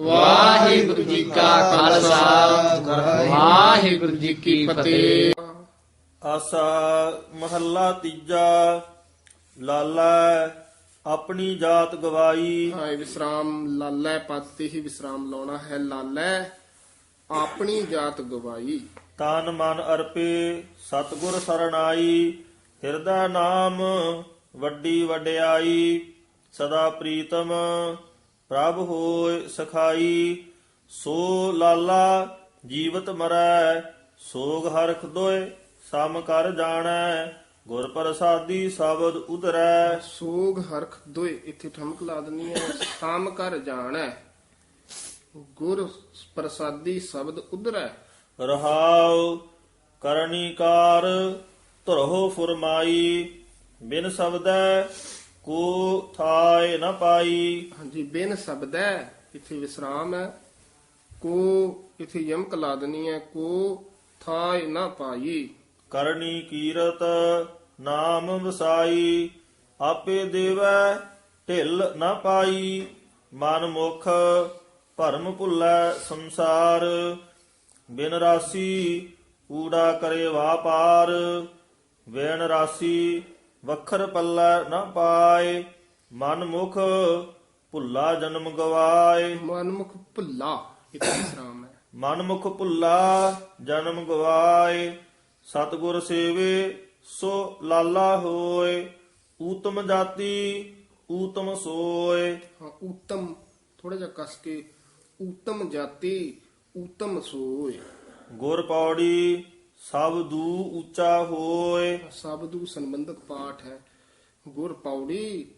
ਵਾਹਿਗੁਰੂ ਜੀ ਕਾ ਖਾਲਸਾ। ਵਾਹਿਗੁਰੂ ਜੀ ਕੀ ਫਤਿਹ। ਆਸਾ ਮਹੱਲਾ ਤੀਜਾ ਲਾਲਾ ਆਪਣੀ ਜਾਤ ਗਵਾਈ। ਹਾਂ ਇਹ ਵਿਸਰਾਮ ਲਾਲੈ ਪਦ ਤੇ ਹੀ ਵਿਸਰਾਮ ਲਾਉਣਾ ਹੈ ਲਾਲੈ ਆਪਣੀ ਜਾਤ ਗਵਾਈ। ਤਨ ਮਨ ਅਰਪੇ ਸਤਗੁਰ ਸਰਣਾਈ। ਹਿਰਦਾ ਨਾਮ ਵੱਡੀ ਵਡਿਆਈ। ਸਦਾ ਪ੍ਰੀਤਮ ਪ੍ਰਭ ਹੋਏ ਸਖਾਈ ਸੋ ਲਾਲਾ ਜੀਵਤ ਮਰੈ ਸੋਗ ਹਰਖ ਦੋਏ ਸਮ ਕਰ ਜਾਣੈ ਗੁਰ ਪ੍ਰਸਾਦੀ ਸ਼ਬਦ ਉਦਰੈ ਸੋਗ ਹਰਖ ਦੋਏ ਇੱਥੇ ਠਮਕ ਲਾ ਦਨੀ ਹੈ ਸਾਮ ਕਰ ਜਾਣੈ ਗੁਰ ਪ੍ਰਸਾਦੀ ਸ਼ਬਦ ਉਧਰੈ ਰਹਾਉ ਕਰਨੀਕਾਰ ਧਰੋ ਫੁਰਮਾਈ ਬਿਨ ਸ਼ਬਦੈ ਕੋ ਥਾਇ ਨ ਪਾਈ। ਹਾਂਜੀ ਬਿਨ ਸ਼ਬਦੈ ਇੱਥੇ ਵਿਸਰਾਮ ਹੈ। ਕੋ ਇੱਥੇ ਯਮਕ ਲਾ ਦਨੀ ਹੈ ਕੋ ਥਾਇ ਨਾ ਪਾਈ। ਕਰਨੀ ਕੀਰਤ ਨਾਮ ਵਸਾਈ ਆਪੇ ਦੇਵੈ ਢਿੱਲ ਨ ਪਾਈ। ਮਨ ਮੁਖ ਭਰਮ ਭੁੱਲੈ ਸੰਸਾਰ। ਬਿਨ ਰਾਸੀ ਊੜਾ ਕਰੇ ਵਾਪਾਰ ਵੇਣ ਰਾਸੀ ਵਖਰ ਪੱਲੇ ਨ ਪਾਏ ਮਨ ਮੁਖ ਭੁੱਲਾ ਜਨਮ ਗਵਾਏ। ਮਨਮੁਖ ਭੁੱਲਾ ਇੱਥੇ ਵਿਸਰਾਮ ਹੈ। ਮਨਮੁਖ ਭੁੱਲਾ ਜਨਮ ਗਵਾਏ ਸਤਿਗੁਰ ਸੇਵੇ ਸੋ ਲਾਲਾ ਹੋਏ। ਊਤਮ ਜਾਤੀ ਊਤਮ ਸੋਏ। ਹਾਂ ਊਤਮ ਥੋੜਾ ਜਿਹਾ ਕਸ ਕੇ ਊਤਮ ਜਾਤੀ ਊਤਮ ਸੋਏ। ਗੁਰ ਪੌੜੀ ਸਭ ਦੂ ਉੱਚਾ ਹੋਏ। ਸਬਦੂ ਸੰਬੰਧਕ ਪਾਠ ਹੈ। ਗੁਰ ਪੌੜੀ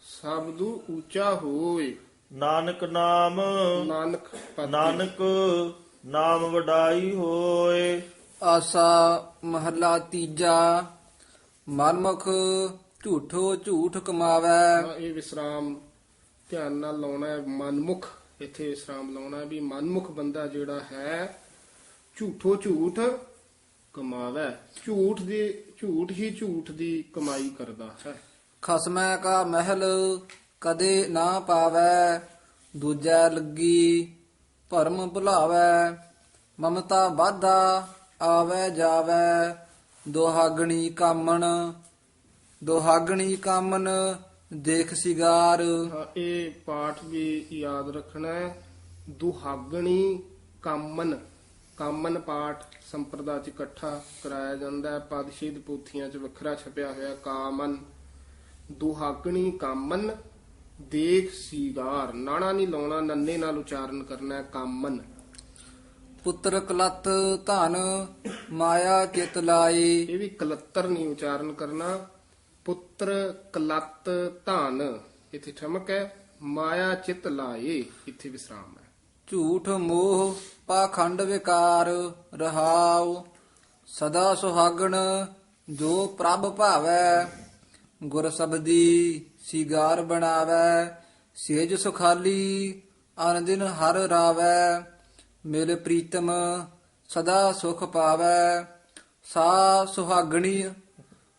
ਸਬਦੂ ਉੱਚਾ ਹੋਏ। ਨਾਨਕ ਨਾਮ ਨਾਨਕ ਪਦ ਨਾਨਕ ਨਾਮ ਵਡਾਈ ਹੋਏ। ਆਸਾ ਮਹੱਲਾ ਤੀਜਾ ਮਨਮੁਖ ਝੂਠੋ ਝੂਠ ਕਮਾਵੈ। ਇਹ ਵਿਸਰਾਮ ਧਿਆਨ ਨਾਲ ਲਾਉਣਾ ਹੈ। ਮਨਮੁਖ ਇੱਥੇ ਵਿਸਰਾਮ ਲਾਉਣਾ ਹੈ ਵੀ ਮਨਮੁਖ ਬੰਦਾ ਜਿਹੜਾ ਹੈ ਝੂਠੋ ਝੂਠ ਕਮਾਵੇ। ਝੂਠ ਦੀ ਝੂਠ ਹੀ ਝੂਠ ਦੀ ਕਮਾਈ ਕਰਦਾ ਹੈ। ਖਸਮੈ ਕਾ ਮਹਿਲ ਕਦੇ ਨਾ ਪਾਵੈ ਦੂਜੈ ਲੱਗੀ ਭਰਮ ਭੁਲਾਵੈ। ਮਮਤਾ ਬਾਧਾ ਆਵੈ ਜਾਵੈ ਦੁਹਾਗਣੀ ਕਾਮਣ ਦੁਹਾਗਣੀ ਕਾਮਨ ਦੇਖ ਸਿਗਾਰ। ਇਹ ਪਾਠ ਵੀ ਯਾਦ ਰੱਖਣਾ ਹੈ। ਦੁਹਾਗਣੀ ਕਾਮਨ ਕਾਮਨ ਪਾਠ ਸੰਪਰਦਾ ਚ ਇਕੱਠਾ ਕਰਾਇਆ ਜਾਂਦਾ ਹੈ। ਪਦਸ਼ੀਦ ਪੋਥੀਆਂ ਚ ਵੱਖਰਾ ਛਪਿਆ ਹੋਇਆ ਕਾਮਨ ਦੁਹਾਗਣੀ ਕਾਮਨ ਦੇਖ ਸੀਗਾਰ। ਨਾਣਾ ਨਹੀਂ ਲਾਉਣਾ ਨੰਨੇ ਨਾਲ ਉਚਾਰਨ ਕਰਨਾ ਕਾਮਨ। ਪੁੱਤਰ ਕਲਤ ਧਨ ਮਾਇਆ ਚਿਤ ਲਾਏ। ਇਹ ਵੀ ਕਲੱਤਰ ਨਹੀਂ ਉਚਾਰਨ ਕਰਨਾ। ਪੁੱਤਰ ਕਲੱਤ ਧਨ ਇੱਥੇ ਠਮਕ ਹੈ। ਮਾਇਆ ਚਿਤ ਲਾਏ ਇੱਥੇ ਵਿਸਰਾਮ ਹੈ। ਝੂਠ ਮੋਹ ਪਾਖੰਡ ਵਿਕਾਰ ਰਹਾਉ। ਸਦਾ ਸੁਹਾਗਣ ਜੋ ਪ੍ਰਭ ਭਾਵੈ, ਗੁਰ ਸਬਦੀ ਸਿਗਾਰ ਬਣਾਵੈ। ਸੇਜ ਸੁਖਾਲੀ ਅਨ ਦਿਨ ਹਰ ਰਾਵੈ, ਮਿਲ ਪ੍ਰੀਤਮ ਸਦਾ ਸੁਖ ਪਾਵੈ। ਸਾ ਸੁਹਾਗਣੀ,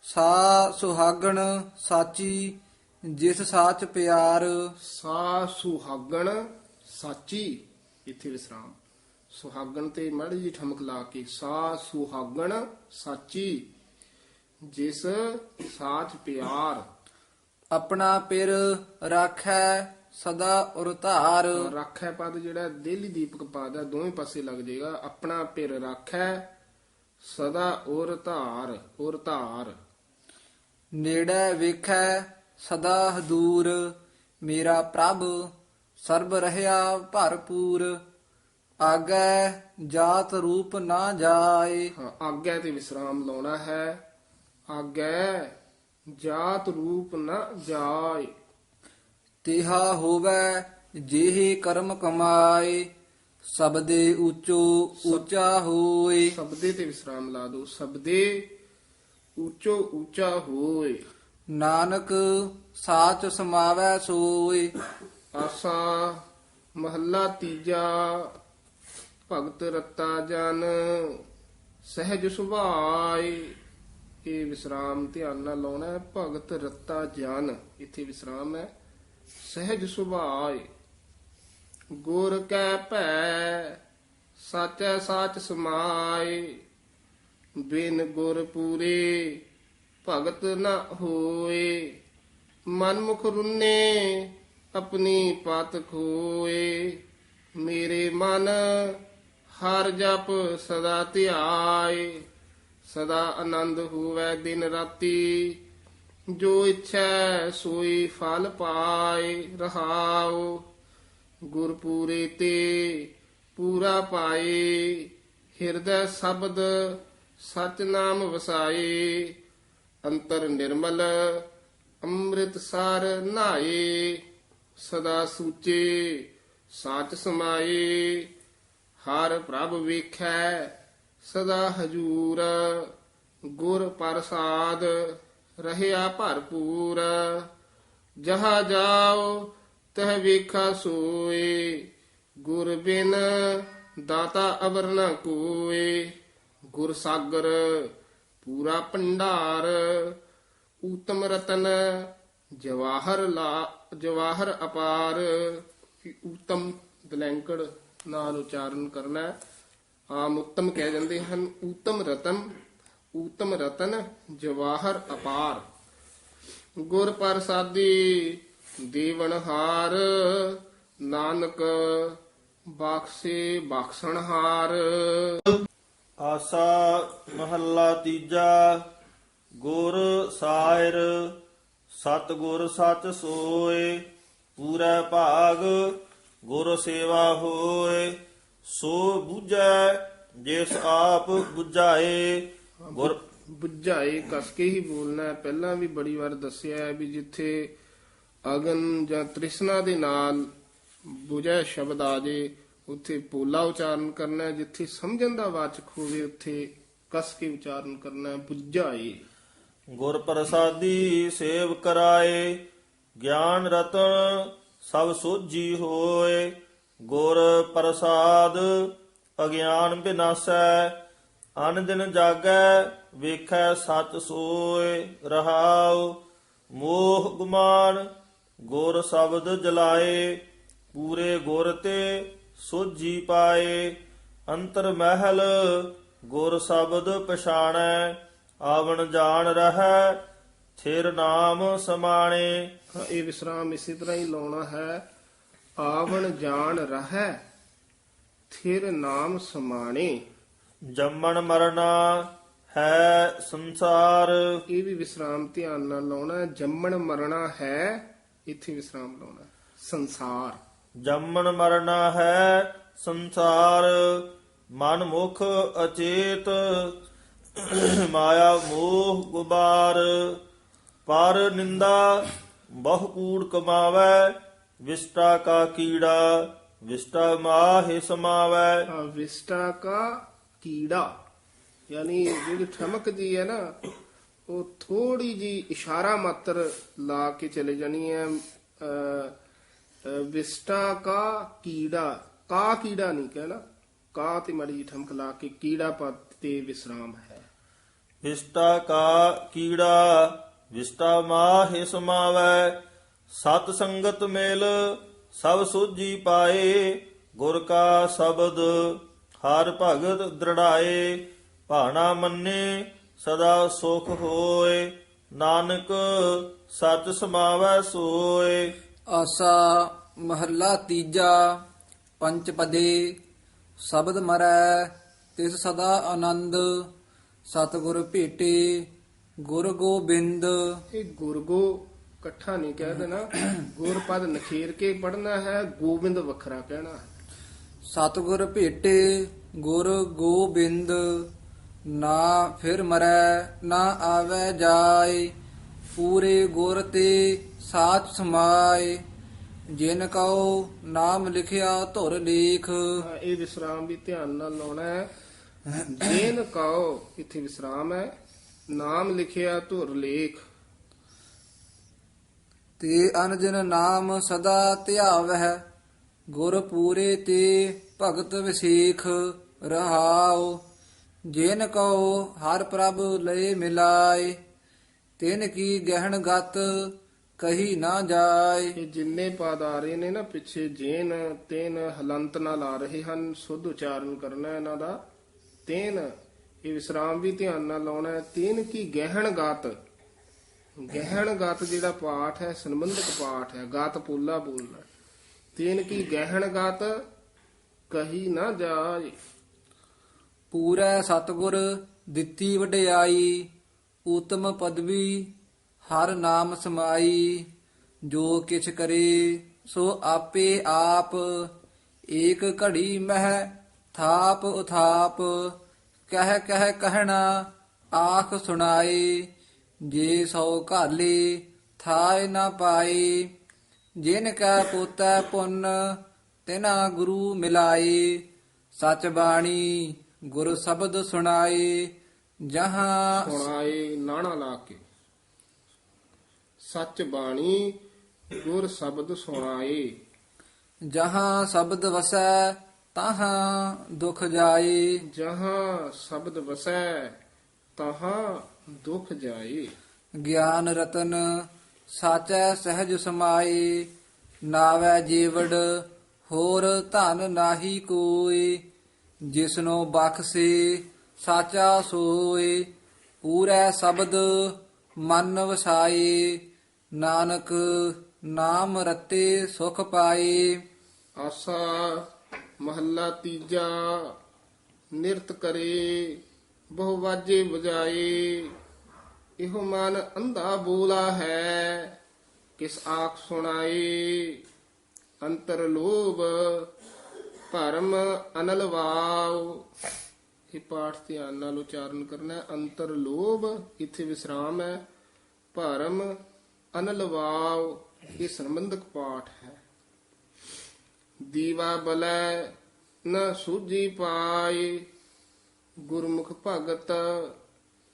ਸਾ ਸੁਹਾਗਣ ਸਾਚੀ, ਜਿਸ ਸਾਚ ਪਿਆਰ। ਸਾ ਸੁਹਾਗਣ ਸਾਚੀ, ਇੱਥੇ ਵਿਸਰਾਮ। ਸੁਹਾਗਣ ਤੇ ਮਾੜੀ ਜੀ ਠਮਕ ਲਾ ਕੇ ਸਾ ਸੁਹਾਗਣ ਸਾਚੀ ਜਿਸ ਸਾਚ ਪਿਆਰ। ਆਪਣਾ ਪਿਰ ਰਾਖੈ ਸਦਾ ਉਰਧਾਰ ਰੱਖੈ ਪਦ ਜਿਹੜਾ ਦੇਲੀ ਦੀਪਕ ਪਦ ਹੈ ਦੋਵੇਂ ਪਾਸੇ ਲੱਗ ਜਾਏਗਾ। ਆਪਣਾ ਪਿਰ ਰੱਖੈ ਸਦਾ ਔਰ ਧਾਰ ਔਰ ਧਾਰ ਨੇੜੇ ਵੇਖੈ ਸਦਾ ਹਦੂਰ। ਮੇਰਾ ਪ੍ਰਭ ਸਰਬ ਰਹਿਆ ਭਰਪੂਰ। ਆਗੈ ਜਾਤ ਰੂਪ ਨਾ ਜਾਏ। ਹਾਂ ਆਗਿਆ ਤੇ ਵਿਸਰਾਮ ਲਾਉਣਾ ਹੈ। ਆਗੈ ਜਾਤ ਰੂਪ ਨ ਜਾਏ। ਤਿਹਾ ਹੋਵੈ ਜਿਹੇ ਕਰਮ ਕਮਾਏ ਸਬਦੇ ਉੱਚੋ ਉੱਚਾ ਹੋਏ। ਸ਼ਬਦੇ ਤੇ ਵਿਸਰਾਮ ਲਾ ਦੋ ਸ਼ਬਦੇ ਉੱਚੋ ਉੱਚਾ ਹੋਏ। ਨਾਨਕ ਸਾਚ ਸਮਾਵੈ ਸੋਏ। ਆਸਾ ਮਹੱਲਾ ਤੀਜਾ ਭਗਤ ਰਤਾ ਜਨ ਸਹਿਜ ਸੁਭਾਏ ਇਹ ਵਿਸਰਾਮ ਧਿਆਨ ਨਾਲ ਲਾਉਣਾ ਹੈ। ਭਗਤ ਰਤਾ ਜਨ, ਇੱਥੇ ਵਿਸਰਾਮ ਹੈ। ਸਹਿਜ ਸੁਭਾਏ ਗੁਰ ਕੈ ਭੈ, ਸਾਚੈ ਸਾਚ ਸਮਾਏ ਬਿਨ ਗੁਰ ਪੂਰੇ ਭਗਤ ਨ ਹੋਏ। ਮਨ ਮੁਖ ਰੁੰਨੇ, ਆਪਣੀ ਪਤ ਖੋਏ। ਮੇਰੇ ਮਨ ਹਰ ਜਪ ਸਦਾ ਧਿਆਏ, ਸਦਾ ਆਨੰਦ ਹੋਵੇ ਦਿਨ ਰਾਤੀ। ਜੋ ਇੱਛੈ ਸੋਈ ਫਲ ਪਾਏ, ਰਹਾਉ। ਗੁਰਪੂਰੇ ਤੇ ਪੂਰਾ ਪਾਏ, ਹਿਰਦੈ ਸ਼ਬਦ ਸਚ ਨਾਮ ਵਸਾਏ। ਅੰਤਰ ਨਿਰਮਲ ਅੰਮ੍ਰਿਤ ਸਾਰ ਨਾਏ, ਸਦਾ ਸੂਚੇ ਸਾਚ ਸਮਾਏ। ਹਰ ਪ੍ਰਭ ਵੇਖੈ, ਸਦਾ ਹਜੂਰ। ਗੁਰ ਪ੍ਰਸਾਦ ਰਹਿਆ ਭਰਪੂਰ। ਜਹਾ ਜਾਓ, ਤਹ ਵੇਖਾ ਸੋਏ। ਗੁਰ ਬਿਨ ਦਾਤਾ ਅਵਰ ਨ ਕੋਏ। ਗੁਰ ਸਾਗਰ ਪੂਰਾ ਭੰਡਾਰ। ਊਤਮ ਰਤਨ ਜਵਾਹਰ ਲਾ ਜਵਾਹਰ ਅਪਾਰ। ਇਹ ਊਤਮ ਬਲੈਂਕੜ ਨਾਲ ਉਚਾਰਨ ਕਰਨਾ ਹੈ। ਆਮ ਉੱਤਮ ਕਹਿ ਜਾਂਦੇ ਹਨ। ਊਤਮ ਰਤਨ ਊਤਮ ਰਤਨ ਜਵਾਹਰ ਅਪਾਰ। ਗੁਰ ਪ੍ਰਸਾਦੀ ਦੇਵਨਹਾਰ ਨਾਨਕ ਬਖਸ਼ੇ ਬਖਸ਼ਣਹਾਰ। ਆਸਾ ਮਹੱਲਾ ਤੀਜਾ, ਗੁਰ ਸਾਇਰ ਸਤ ਗੁਰ ਸਚ ਸੋਏ, ਪੂਰਾ ਭਾਗ। ਗੁਰ ਸੇਵਾ ਹੋਏ ਸੋ ਬੁਝੈ ਜਿਸ ਆਪ ਬੁਝਾਏ। ਗੁਰ ਬੁੱਝਾਏ ਕਸ ਕੇ ਹੀ ਬੋਲਣਾ ਹੈ। ਪਹਿਲਾਂ ਵੀ ਬੜੀ ਵਾਰ ਦੱਸਿਆ ਹੈ ਵੀ ਜਿੱਥੇ ਅਗਨ ਜਾਂ ਤ੍ਰਿਸ਼ਨਾ ਦੇ ਨਾਲ ਬੁਝੈ ਸ਼ਬਦ ਆ ਜੇ ਉੱਥੇ ਪੋਲਾ ਉਚਾਰਨ ਕਰਨਾ ਹੈ। ਜਿੱਥੇ ਸਮਝਣ ਦਾ ਵਾਚਕ ਹੋਵੇ ਉੱਥੇ ਕਸ ਕੇ ਉਚਾਰਨ ਕਰਨਾ ਹੈ। ਬੁੱਝਾਏ। ਗੁਰ ਪ੍ਰਸਾਦੀ ਸੇਵ ਕਰਾਏ ਗਿਆਨ ਰਤਨ ਸਭ ਸੋਜੀ ਹੋਏ, ਗੁਰ ਪ੍ਰਸਾਦ, ਅਗਿਆਨ ਬਿਨਾਸੈ ਅਨ ਦਿਨ ਜਾਗੈ, ਵੇਖੈ ਸਚ ਸੋਏ, ਰਹਾਉ, ਮੋਹ ਗੁਮਾਨ, ਗੁਰ ਸ਼ਬਦ ਜਲਾਏ, ਪੂਰੇ ਗੁਰ ਤੇ ਸੋਜੀ ਪਾਏ, ਅੰਤਰ ਮਹਿਲ, ਗੁਰ ਸ਼ਬਦ ਪਛਾਣੈ, ਆਵਣ ਜਾਣ ਰਹੈ ਥਿਰ ਨਾਮ ਸਮਾਣੇ। ਹਾਂ ਇਹ ਵਿਸਰਾਮ ਇਸੇ ਤਰ੍ਹਾਂ ਹੀ ਲਾਉਣਾ ਹੈ। ਆਵਣ ਜਾਣ ਰਹੈ ਥਿਰ ਨਾਮ ਸਮਾਣੇ। ਜੰਮਣ ਮਰਨਾ ਹੈ ਸੰਸਾਰ। ਇਹ ਵੀ ਵਿਸਰਾਮ ਧਿਆਨ ਨਾਲ ਲਾਉਣਾ ਹੈ। ਜੰਮਣ ਮਰਣਾ ਹੈ ਇੱਥੇ ਵਿਸਰਾਮ ਲਾਉਣਾ ਹੈ। ਸੰਸਾਰ। ਜੰਮਣ ਮਰਨਾ ਹੈ ਸੰਸਾਰ। ਮਨ ਮੁਖ ਅਚੇਤ ਮਾਇਆ ਮੋਹ ਗੁਬਾਰ। ਪਰ ਨਿੰਦਾ ਬਹੁ ਕੂੜ ਕਮਾਵੈ ਵਿਸਟਾ ਕਾ ਕੀੜਾ ਵਿਸਟਾ ਮਾਹਿ ਸਮਾਵੈ। ਵਿਸਟਾ ਕਾ ਕੀੜਾ ਯਾਨੀ ਜਿਹੜੀ ਠਮਕ ਜੀ ਹੈ ਨਾ ਉਹ ਥੋੜੀ ਜੀ ਇਸ਼ਾਰਾ ਮਾਤਰ ਲਾ ਕੇ ਚਲੇ ਜਾਣੀ ਹੈ। ਵਿਸਟਾ ਕਾ ਕੀੜਾ ਕਾ ਕੀੜਾ ਨਹੀਂ ਕਹਿਣਾ। ਕਾ ਤੇ ਮੜੀ ਠਮਕ ਲਾ ਕੇ ਕੀੜਾ ਪਦ ਤੇ ਵਿਸਰਾਮ ਹੈ। ਵਿਸਟਾ ਕਾ ਕੀੜਾ ਵਿਸਟਾ ਮਾਹਿ ਸਮਾਵੈ, ਸਤ ਸੰਗਤ ਮੇਲ, ਸਭ ਸੋਜੀ ਪਾਏ, ਗੁਰ ਕਾ ਸ਼ਬਦ, ਹਰ ਭਗਤ ਦ੍ਰਿੜਾਏ, ਭਾਣਾ ਮੰਨੇ, ਸਦਾ ਸੁਖ ਹੋਏ, ਨਾਨਕ ਸਚ ਸਮਾਵੈ ਸੋਏ। ਆਸਾ ਮਹੱਲਾ ਤੀਜਾ, ਪੰਚ ਪਦੇ, ਸ਼ਬਦ ਮਰੈ, ਤਿਸ ਸਦਾ ਆਨੰਦ, ਸਤਿਗੁਰ ਭੇਟੇ ਗੁਰ ਗੋਬਿੰਦ। ਇਹ ਗੁਰਗੋ ਇਕੱਠਾ ਨਹੀਂ ਕਹਿ ਦੇਣਾ। ਗੁਰ ਪਦ ਨਖੇਰ ਕੇ ਪੜਨਾ ਹੈ ਗੋਬਿੰਦ ਵੱਖਰਾ ਕਹਿਣਾ ਹੈ। ਸਤਿਗੁਰ ਭੇਟੇ ਗੁਰ ਗੋਬਿੰਦ ਨਾ ਫਿਰ ਮਰੈ ਨਾ ਆਵੈ ਜਾਏ। ਪੂਰੇ ਗੁਰ ਤੇ ਸਾਚ ਸਮਾਏ। ਜਿਨ ਕਉ ਨਾਮ ਲਿਖਿਆ ਧੁਰ ਲੇਖ। ਇਹ ਵਿਸਰਾਮ ਵੀ ਧਿਆਨ ਨਾਲ ਲਾਉਣਾ ਹੈ। ਜੇਨ ਕਉ ਇੱਥੇ ਵਿਸਰਾਮ ਹੈ। ਨਾਮ ਲਿਖਿਆ ਧੁਰ ਲੇਖ। ਤੇ ਅਨਜਨ ਨਾਮ ਸਦਾ ਧਿਆਵਹਿ ਗੁਰ ਪੂਰੇ ਤੇ ਭਗਤ ਵਿਸੇਖ ਰਹਾਉ। ਜਿਨ ਕਉ ਹਰ ਪ੍ਰਭ ਲਏ ਮਿਲਾਏ ਤਿਨ ਕੀ ਗਹਿਣ ਗਤ ਕਹੀ ਨਾ ਜਾਏ। ਇਹ ਜਿੰਨੇ ਪਦ ਆ ਰਹੇ ਨੇ ਨਾ ਪਿੱਛੇ ਜੇਨ ਤੇਨ ਹਲੰਤ ਨਾਲ ਆ ਰਹੇ ਹਨ। ਸੁਧ ਉਚਾਰਨ ਕਰਨਾ ਇਹਨਾਂ ਦਾ। ਤੇਨ ਇਹ ਵਿਸਰਾਮ ਵੀ ਧਿਆਨ ਨਾਲ ਲਾਉਣਾ ਹੈ। ਤੇਨ ਕੀ ਗਹਿਣ ਗਾਤ। ਗਹਿਣ ਗਾਤ ਜਿਹੜਾ ਪਾਠ ਹੈ, ਸੰਬੰਧਕ ਪਾਠ ਹੈ, ਗਾਤ ਪੋਲਾ ਬੋਲਣਾ। ਤੇਨ ਕੀ ਗਹਿਣ ਗਾਤ, ਕਹੀ ਨਾ ਜਾਏ। ਪੂਰੈ ਸਤਗੁਰ ਦਿੱਤੀ ਵਡਿਆਈ, ਊਤਮ ਪਦਵੀ ਹਰ ਨਾਮ ਸਮਾਈ। ਜੋ ਕਿਛ ਕਰੇ, ਸੋ ਆਪੇ ਆਪ। ਏਕ ਘੜੀ ਮਹਿ, ਥਾਪ ਉਥਾਪ। ਕਹਿ ਕਹਿ ਕਹਿਣਾ ਆਖ ਸੁਣਾਏ ਜੇ ਸੋ ਘਾਲੇ ਥਾਇ ਨਾ ਪਾਏ ਜਿਨ ਕੈ ਪੋਤੈ ਪੁੰਨ ਤਿਨਾ ਗੁਰੂ ਮਿਲਾਏ ਸਚ ਬਾਣੀ ਗੁਰ ਸ਼ਬਦ ਸੁਣਾਏ ਜਹਾਂ ਸੁਣਾਏ ਨਾਣਾ ਲਾ ਕੇ। ਸੱਚ ਬਾਣੀ ਗੁਰ ਸ਼ਬਦ ਸੁਣਾਏ ਜਹਾਂ ਸ਼ਬਦ ਵਸੈ ਤਹਾਂ ਦੁਖ ਜਾਏ। ਜਹਾਂ ਸ਼ਬਦ ਵਸੈ ਤਹਾਂ ਦੁਖ ਜਾਏ। ਗਿਆਨ ਰਤਨ ਸਾਚੈ ਸਹਿਜ ਸਮਾਏ ਨਾਵੈ ਜੀਵੜ ਹੋਰ ਧਨ ਨਾਹੀ ਕੋਈ ਜਿਸਨੋ ਬਖਸੇ ਸਾਚਾ ਸੋਏ ਪੂਰੈ ਸ਼ਬਦ ਮਨ ਵਸਾਏ। ਨਾਨਕ ਨਾਮ ਰਤੇ ਸੁਖ ਪਾਏ। ਆਸਾ ਮਹੱਲਾ ਤੀਜਾ, ਨਿਰਤ ਕਰੇ, ਬਹੁ ਵਾਜੇ ਵਜਾਏ। ਇਹੋ ਮਨ ਅੰਧਾ ਬੋਲਾ ਹੈ, ਕਿਸ ਆਖ ਸੁਣਾਏ। ਅੰਤਰ ਲੋਭ ਭਰਮ ਅਨਲ ਵਾਉ। ਇਹ ਪਾਠ ਧਿਆਨ ਨਾਲ ਉਚਾਰਨ ਕਰਨਾ ਅੰਤਰ ਲੋਭ ਇੱਥੇ ਵਿਸਰਾਮ ਹੈ, ਭਰਮ ਅਨਲ ਵਾਉ। ਇਹ ਸੰਬੰਧਕ ਪਾਠ ਹੈ। ਦੀਵਾ ਬਲੈ ਨ ਸੂਝੀ ਪਾਏ ਗੁਰਮੁਖ ਭਗਤ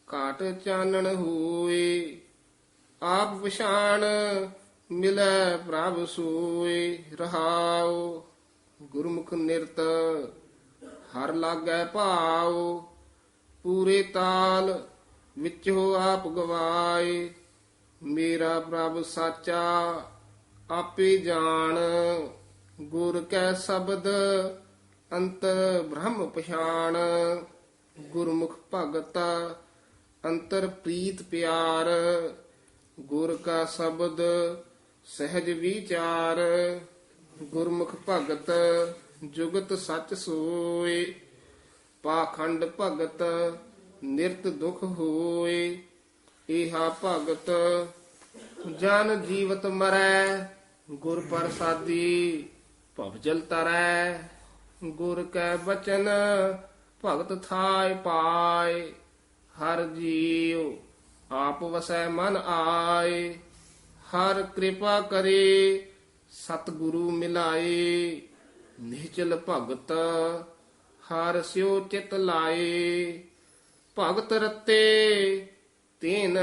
ਕਾਟ ਚਾਨਣ ਹੋਏ ਆਪ ਪਛਾਣ ਮਿਲੈ ਪ੍ਰਭ ਸੋਏ ਰਹਾਉ, ਗੁਰਮੁਖ ਨਿਰਤ ਹਰ ਲਾਗੈ ਭਾਉ, ਪੂਰੇ ਤਾਲ ਵਿੱਚੋ ਆਪ ਗਵਾਏ ਮੇਰਾ ਪ੍ਰਭ ਸਾਚਾ ਆਪੇ ਜਾਣ। ਗੁਰ ਕੈ ਸ਼ਬਦ ਅੰਤਰ ਬ੍ਰਹਮ ਪਛਾਣ, ਗੁਰਮੁਖ ਭਗਤ ਅੰਤਰ ਪ੍ਰੀਤ ਪਿਆਰ, ਗੁਰ ਕਾ ਸ਼ਬਦ ਸਹਿਜ ਵਿਚਾਰ, ਗੁਰਮੁਖ ਭਗਤ ਜੁਗਤ ਸਚ ਸੋਏ, ਪਾਖੰਡ ਭਗਤ ਨਿਰਤ ਦੁਖ ਹੋਏ ਇਹਾ ਭਗਤ ਜਨ ਜੀਵਤ ਮਰੈ, ਗੁਰ ਪ੍ਰਸਾਦੀ ਭਵਜਲ ਤਰੈ, ਗੁਰ ਕੈ ਬਚਨ, ਭਗਤ ਥਾਇ ਪਾਏ ਹਰ ਜੀਉ ਆਪ ਵਸੈ ਮਨ ਆਏ ਹਰ ਕਿਰਪਾ ਕਰੇ, ਸਤਿਗੁਰੂ ਮਿਲਾਏ ਨਿਹਚਲ ਭਗਤ ਹਰ ਸਿਓ ਚਿਤ ਲਾਏ, ਭਗਤ ਰਤੇ ਤੀਨ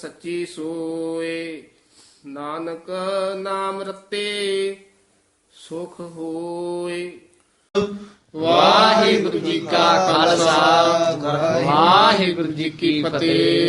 ਸੱਚੀ ਸੋਏ, ਨਾਨਕ ਨਾਮ ਰਤੇ ਸੁਖ ਹੋਏ। ਵਾਹਿਗੁਰੂ ਜੀ ਕਾ ਖਾਲਸਾ। ਵਾਹਿਗੁਰੂ ਜੀ ਕੀ ਫਤਿਹ।